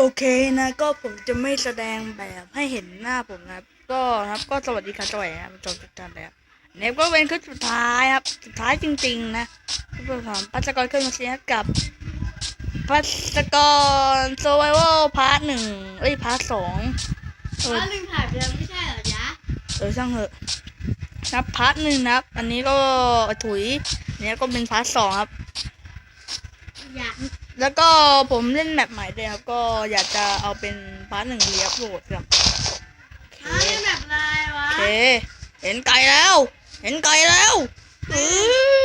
โอเคนะ ก็ผมจะไม่แสดงแบบให้เห็นหน้าผมนะครับ ก็ครับก็สวัสดีครับสวัสดีครับจบทุกท่านเลยครับเนี่ยก็เป็นคลิปสุดท้ายครับ สุดท้ายจริง ๆ นะเพื่อนผมปัสกรขึ้นมาเสียกับปัสกร survival พาร์ทหนึ่งเอ้ยพาร์ทสองเอออ้าวลืมถ่ายไปแล้วไม่ใช่เหรอจ๊ะเออช่างเถอะครับพาร์ทหนึ่งนะครับ อันนี้ก็ถุยเนี่ยก็เป็นพาร์ทสองครับอยาก แล้วก็ผมเล่นแมปใหม่ด้วยครับ ก็อยากจะเอาเป็นพาร์ทหนึ่งเรียบโหลดครับอ้าวนี่แบบอะไรวะ โอเคเห็นไก่แล้ว เห็นไก่แล้วเอ้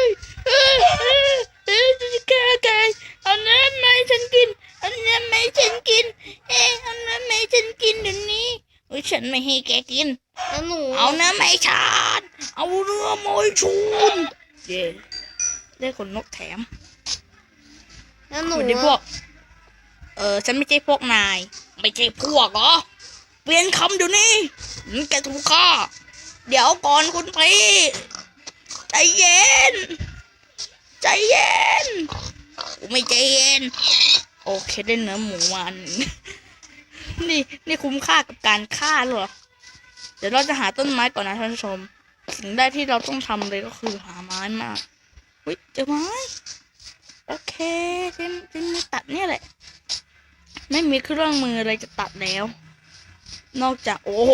ยเอ้ยเอ้ยเอ้ยจะแก่ไก่เอาเนื้อมาให้ฉันกินเอาเนื้อมาให้ฉันกิน เอ้ยเอาเนื้อมาให้ฉันกินเดี๋ยวนี้เฮ้ยฉันไม่ให้แกกิน แล้วหนูเอาเนื้อมาให้ฉันเอาเนื้อมาให้ชุนเย่ได้ขนนกแถม แล้วหนูวัสดีพวก เออฉันไม่ใช่พวกนาย ไม่ใช่พวกเหรอ เปลี่ยนคำเดี๋ยวนี้แกถูกฆ่าเดี๋ยวก่อนคุณพี่ ใจเย็น ใจเย็นกูไม่ใจเย็น โอเคได้เนื้อหมูมาอันหนึ่งนี่นี่คุ้มค่ากับการฆ่าหรอ เดี๋ยวเราจะหาต้นไม้ก่อนนะท่านผู้ชม สิ่งแรกที่เราต้องทำเลยก็คือหาไม้มาอุ้ยเจอไม้ โอเคเจนเจนตัดเนี่ยแหละ ไม่มีเครื่องมืออะไรจะตัดแล้ว นอกจากโอ้โห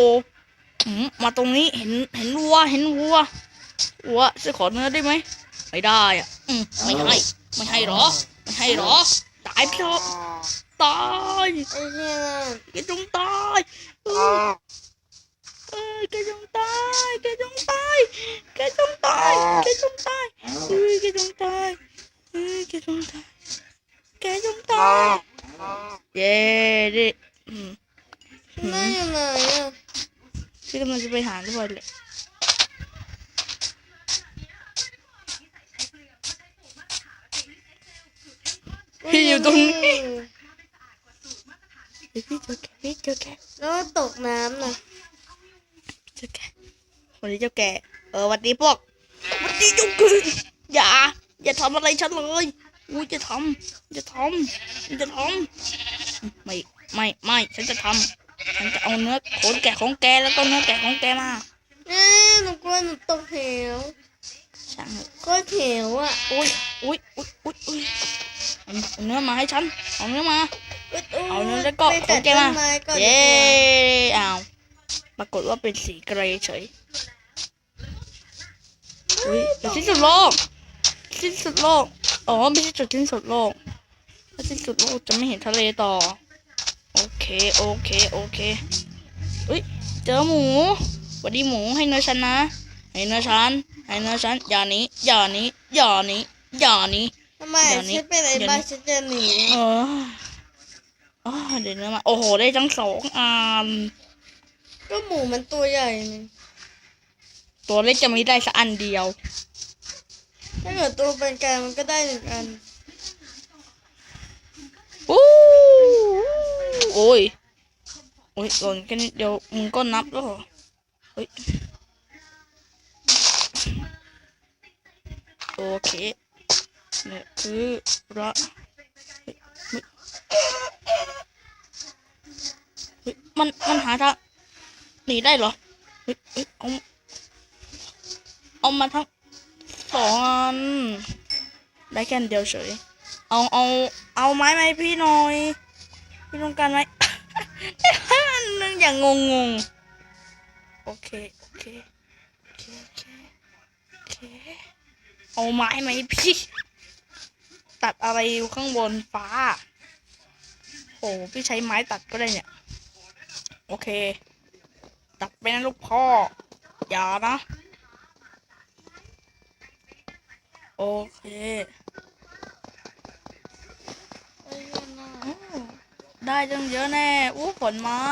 หืมมาตรงนี้เห็นเห็นวัวเห็นวัววัวจะขอเนื้อได้ไหมไม่ได้อะอืมไม่ให้ไม่ให้หรอไม่ให้หรอตายเพี้ยน่ะแกจงตายเออแกจงตายแกจงตายแกจงตายแกจงตายแกจงตาย แกจงตายแกจงตายเย้ดิอืมน่าอยู่ไหนอะพี่กำลังจะไปหาด้วยเลยพี่อยู่ตรงนี้เดี๋ยวพี่เจอแกพี่เจอแกแล้วก็ตกน้ำน่ะเจ้าแกวันนี้เจ้าแกเออวันนี้พวกวันนี้เจ้าแกอย่า อย่าทำอะไรฉันเลยอุ้ยจะทำจะทำจะทำไม่ไม่ไม่ฉันจะทำฉันจะเอาเนื้อขนแกะของแกแล้วก็เนื้อแกะของแกมาเอ้ยหนูกลัวหนูตกเหวช่างเถอะก็เหวอะอุ้ยอุ้ยอุ้ยอุ้ยอุ้ยเอาเอาเนื้อมาให้ฉันเอาเนื้อมาอุ๊ยยเอาเนื้อแล้วก็ไปขตัอดงแกต้มานไม้ก่อนเย้ดีกว่าอ้าวปรากฏว่าเป็นสีเกรย์เฉยอุ้ยจุดสิ้นสุดโลก สิ้นสุดโลก อ๋อ ไม่ใช่จุดสิ้นสุดโลก ถ้าสิ้นสุดโลกจะไม่เห็นทะเลต่อ โอเค โอเค โอเคอุ้ย เจอหมูสวัสดีหมูให้เนื้อฉันนะ ให้เนื้อฉัน ให้เนื้อฉัน อย่าหนี้ อย่าหนี้ อย่าหนี้ อย่าหนี้ทำไมเดี๋ยวนี้ฉันเป็นไอ้เดี๋ยวบ้านี้ฉันจะหนีเอออ๋อเดี๋ยวเนื้อมา โอ้โห ได้ทั้งสองอันก็หมูมันตัวใหญ่นี่ตัวเล็กจะไม่ได้สักอันเดียว ถ้าเกิดตัวเป็นกลางมันก็ได้หนึ่งอันอู้โอ้ยโอ้ยหล่นแค่นิดเดี๋ยวมึงก็นับแล้วเหรอเฮ้ยโอเคเนี่ยคือระเฮ้ยมันมันหาทางหนีได้เหรอเฮ้ยเฮ้ยเอาเอามาทั้ง สองอัน ได้แค่อันเดียวเฉย เอาเอาเอาไม้ไหมพี่หน่อย พี่ต้องการไหมนึงอย่างงงงๆโอเคโอเค โอเค โอเค โอเค เอาไม้ไหมพี่ ตัดอะไรอยู่ข้างบนฟ้า โห พี่ใช้ไม้ตัดก็ได้เนี่ย โอเค ตัดไปนะลูกพ่อ อย่านะ โอเคไอ้เหี้ยน่ะอืมได้จังเยอะแน่อู้ผลไม้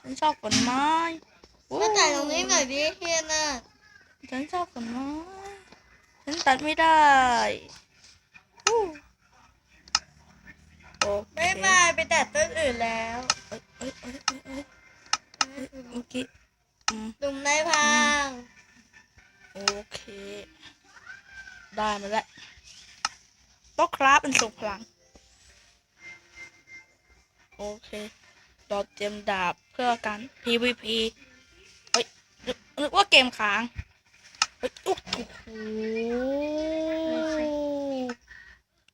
ฉันชอบผลไม้อู้มาจ่ายตรงนี้หน่อยดิเฮียน่ะฉันชอบผลไม้ฉันตัดไม่ได้อู้โอเคบ๊ายบายไปตัดต้นอื่นแล้วเอ้ยเอ้ยเอ้ยเอ้ยเอ้ยเอ้ยเมื่อกี้อืมดุมนายพังโอเค ได้มาแล้วต๊ะครับเป็นส่งพลัง โอเคเราเตรียมดาบเพื่อการ PVP เฮ้ยนึกว่าเกมค้าง เฮ้ย โอ้โห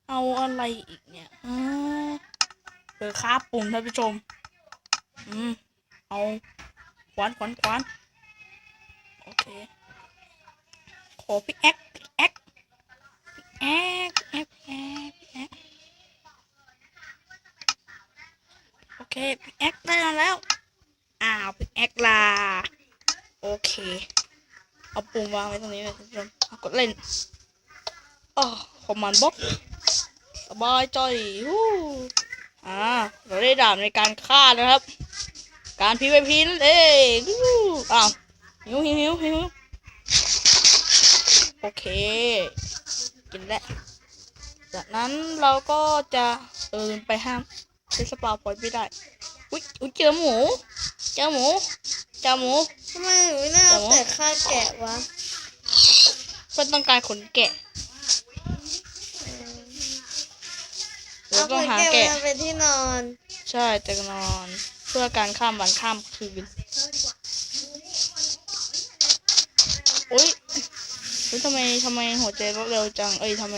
เอาอะไรอีกเนี่ยฮะเออค้าปุ่มท่านผู้ชม อืม เอาขวานขวานขวานโอเค ขอพิกแอค กแอกแอกแอกแอคโอเคแอคได้แล้วอ้าวพิกแอคลาโอเค เอาปุ่มวางไว้ตรงนี้เลยท่านเอากดเล่นอ๋อคอมมานด์บ็อกสบายใจฮู้อ่าเราได้ดาบในการฆ่านะครับ การ PVP นั่นเองฮู้อ้าวหิวหิวหิวหิวโอเค กินแล้วจากนั้นเราก็จะเออลืมไปห้ามใช้สปาพอยต์ไม่ได้ อุ๊ยอุ๊ยเจอหมู เจอหมู เจอหมูทำไมหนูไม่น่าเดี๋ยวแต่ฆ่าแกะวะเพื่อต้องการขนแกะเราเอาต้องคนหาแกะแกะมาเป็นที่นอน ใช่แต่นอน เพื่อการข้ามวันข้ามคืน ฮ้ยทำไมทำไมหัวใจลดเร็วจัง เอ้ยทำไม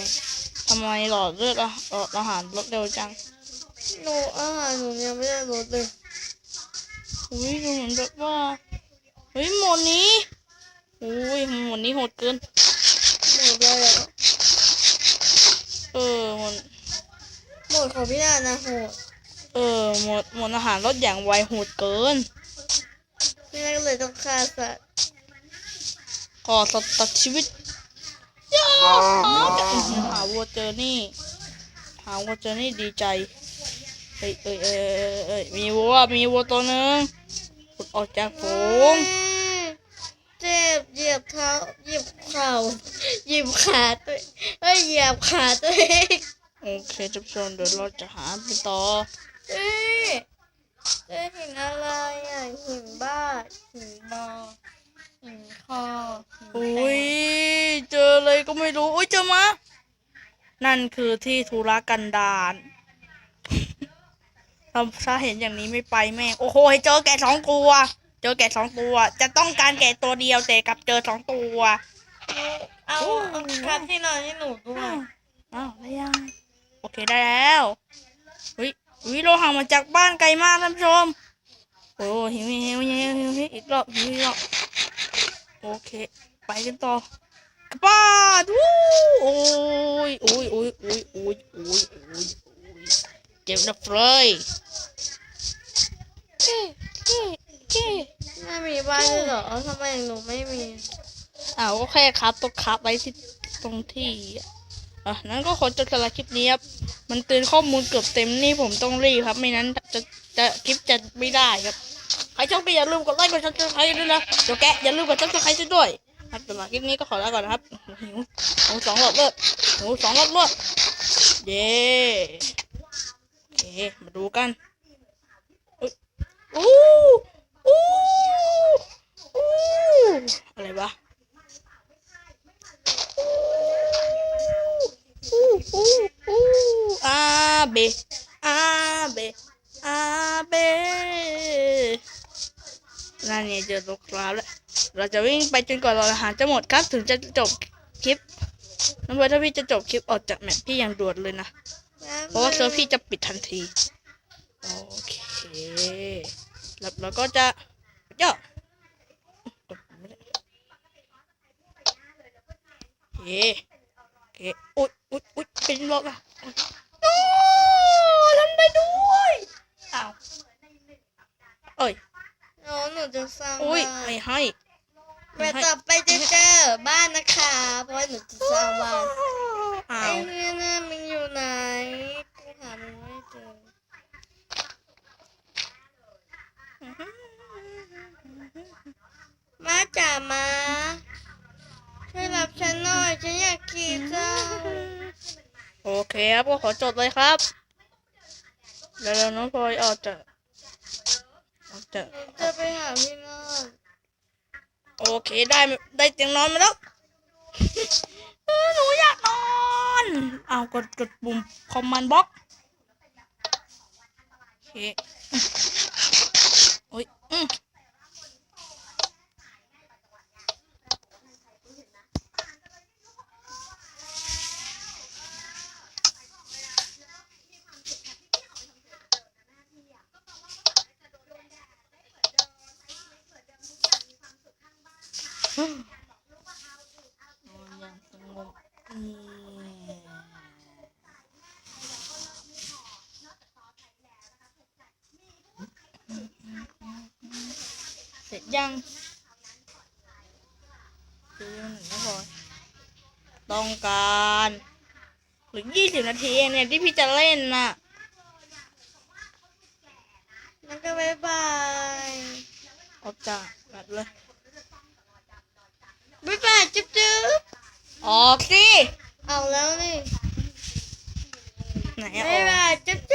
ทำไมหลอดเลือดอะหลอดอาหารลดเร็วจังหนูอาหารหนูยังไม่ได้ลดเลยอุ้ยดูเหมือนแบบว่าเฮ้ยหมดนี้อุ้ยหมดนี้โหดเกินหมดเลยอะเออหมดหมดของพี่นานะโหดเออหมดหมดอาหารลดอย่างไวโหดเกินพี่นาก็เลยต้องฆ่าสัตว์ก่อสัตว์ตัดชีวิตย่าจะอื้อ หือหาวัวเจอนี่ หาวัวเจอนี่ดีใจ เอ้ยเอ้ยเอ้ยเอ้ยเอ้ยมีวัว มีวัวตัวหนึ่งขุดออกจากฝูงเจ็บเหยียบเท้าเหยียบเข่าเหยียบขาตัวเองเอ้ยเหยียบขาตัวเองโอเคทุกคนเดี๋ยวเราจะหาไปต่อเอ้ยเจ๊หินอะไรอะหินบ้าหินนอ หินคอหินอุ้ยเจอเลยก็ไม่รู้ อุ้ยเจอมา นั่นคือที่ธุรกันดารถ้าถ้าเห็นอย่างนี้ไม่ไปแม่ง โอ้โหเจอแกะสองตัว เจอแกะสองตัว จะต้องการแกะตัวเดียวแต่กลับเจอสองตัว เอาเอาครับที่นอนให้หนูด้วย อ้าวได้ยัง โอเคได้แล้ววิวิเราห่างมาจากบ้านไกลมากท่านผู้ชม โอ้หิวหิวหิวหิวหิวอีกรอบหิวอีกรอบ โอเค ไปกันต่อกระปาดวู้โอ้ยโอ้ยโอ้ยโอ้ยโอ้ยโอ้ยโอ้ยเจ็บนะเฟรยไม่มีบ้านเหรอทำไมหนูไม่มีอ้าวก็แค่ครับตกคับไว้ที่ตรงที่อะนั้นก็ขอจบสำหรับคลิปนี้ครับ มันเตือนข้อมูลเกือบเต็มนี่ผมต้องรีบครับ ไม่นั้นจะจะคลิปจะไม่ได้ครับ ครชอบก็อย่าลืมกดไลค์กดซับสไครต์ด้วยนะเดี๋ยวแกะอย่าลืมกดซับสไครต์ด้วยครับสำหรับคลิปนี้ก็ขอลาก่อนนะครับหิวหิวสองรอบเลือดหิวสองรอบเลือดเย้โอเคมาดูกันอู้อู้อู้อะไรวะอู้อู้อู้อาเบ ยเจอตัวคราวแล้วเราจะวิ่งไปจนกว่าเราอาหารจะหมดครับ ถึงจะจบคลิปน้ำเบอร์ถ้าพี่จะจบคลิปออกจากแมปพี่อย่างด่วนเลยนะ เพราะว่าเซิร์ฟพี่จะปิดทันที โอเค แล้วเราก็จะเย่อกดไม่ได้โอเคโอเคอุ๊ยอุ๊ยอุ๊ยเป็นบล็อกอะอุ๊ยโอ้ทำได้ด้วยอ้าวเอ้ย หนูหนูจะสร้างอุ้ยบ้านไม่ให้เมื่อต่อไปจะเจอบ้านนะคะ เพราะว่าหนูจะสร้างบ้านอ้าไอ้วเนี่ยนะมันอยู่ไหนกูหามันไม่เจอมาจ๋ามาช่วยรับฉันหน่อยฉันอยากขี่เจ้าโอเคครับก็ขอจดเลยครับ แล้วเราน้องพลอยออกจาก ออกจากหนูจะไปหาพี่นอนโอเคได้ได้เตียงนอนมาแล้วเออหนูอยากนอนอ้าวกดกดปุ่มคอมมานด์บล็อกเคโอ้ยอืม อย่างสงบเสร็จยังคือหนึ่งนะพลอยต้องการหรือยี่สิบนาทีเนี่ยที่พี่จะเล่นน่ะแล้วก็บายบายออกจากแบบเลย บ๊ายบายจุ๊บจุ๊บออกสิ เอาแล้วนี่ไหนอะอบ๊ายอกบายจุ๊บจุ๊บ